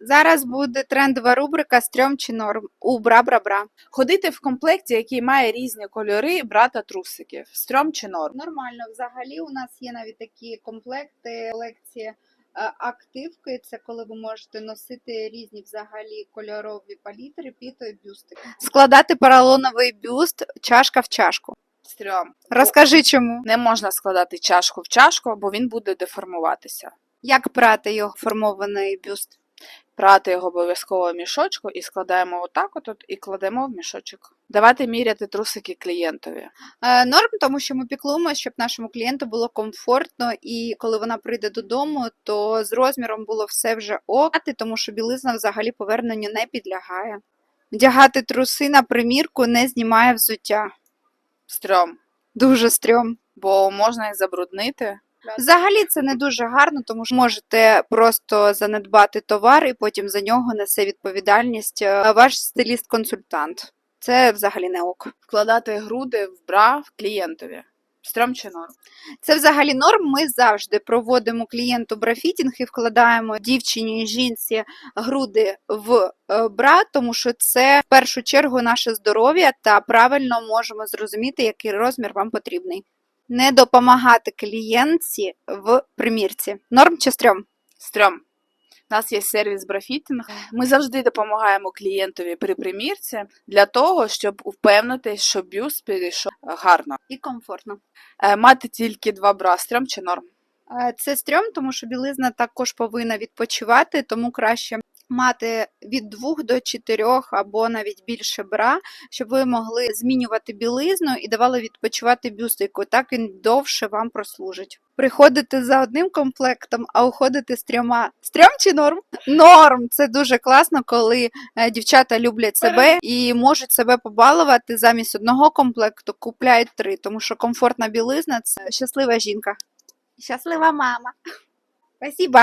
Зараз буде трендова рубрика Стрьом чи норм у бра-бра-бра. Ходити в комплекті, який має різні кольори, брата трусиків. Стрьом чи норм? Нормально, взагалі у нас є навіть такі комплекти, колекції е, активки. Це коли ви можете носити різні взагалі кольорові палітри під бюстик. Складати поролоновий бюст чашка в чашку. Стрьом. Розкажи чому. Не можна складати чашку в чашку, бо він буде деформуватися. Як прати його формований бюст? Прати його обов'язково в мішочку і складаємо отак от і кладемо в мішочок. Давайте міряти трусики клієнтові. Е, Норм, тому що ми піклуємося, щоб нашому клієнту було комфортно, і коли вона прийде додому, то з розміром було все вже ок, тому що білизна взагалі поверненню не підлягає. Вдягати труси на примірку не знімає взуття. Стрьом. Дуже стрьом. Бо можна їх забруднити. Взагалі це не дуже гарно, тому що можете просто занедбати товар і потім за нього несе відповідальність е, ваш стиліст-консультант. Це взагалі не ок. Вкладати груди в бра клієнтові. Стрьом чи норм? Це взагалі норм. Ми завжди проводимо клієнту брафітінг і вкладаємо дівчині і жінці груди в е, бра, тому що це в першу чергу наше здоров'я та правильно можемо зрозуміти, який розмір вам потрібний. Не допомагати клієнтці в примірці. Норм чи стрьом? Стрьом. У нас є сервіс брафітінг. Ми завжди допомагаємо клієнтові при примірці для того, щоб впевнитись, що бюст підійшов гарно. І комфортно. Е, Мати тільки два бра, стрьом чи норм? Е, Це стрьом, тому що білизна також повинна відпочивати, тому краще мати від двох до чотирьох або навіть більше бра, щоб ви могли змінювати білизну і давали відпочивати бюстику. Так він довше вам прослужить. Приходити за одним комплектом, а уходити з трьома. Стрьом чи норм? Норм! Це дуже класно, коли е, дівчата люблять себе і можуть себе побалувати замість одного комплекту, купляють три, тому що комфортна білизна це щаслива жінка. Щаслива мама. Спасибо.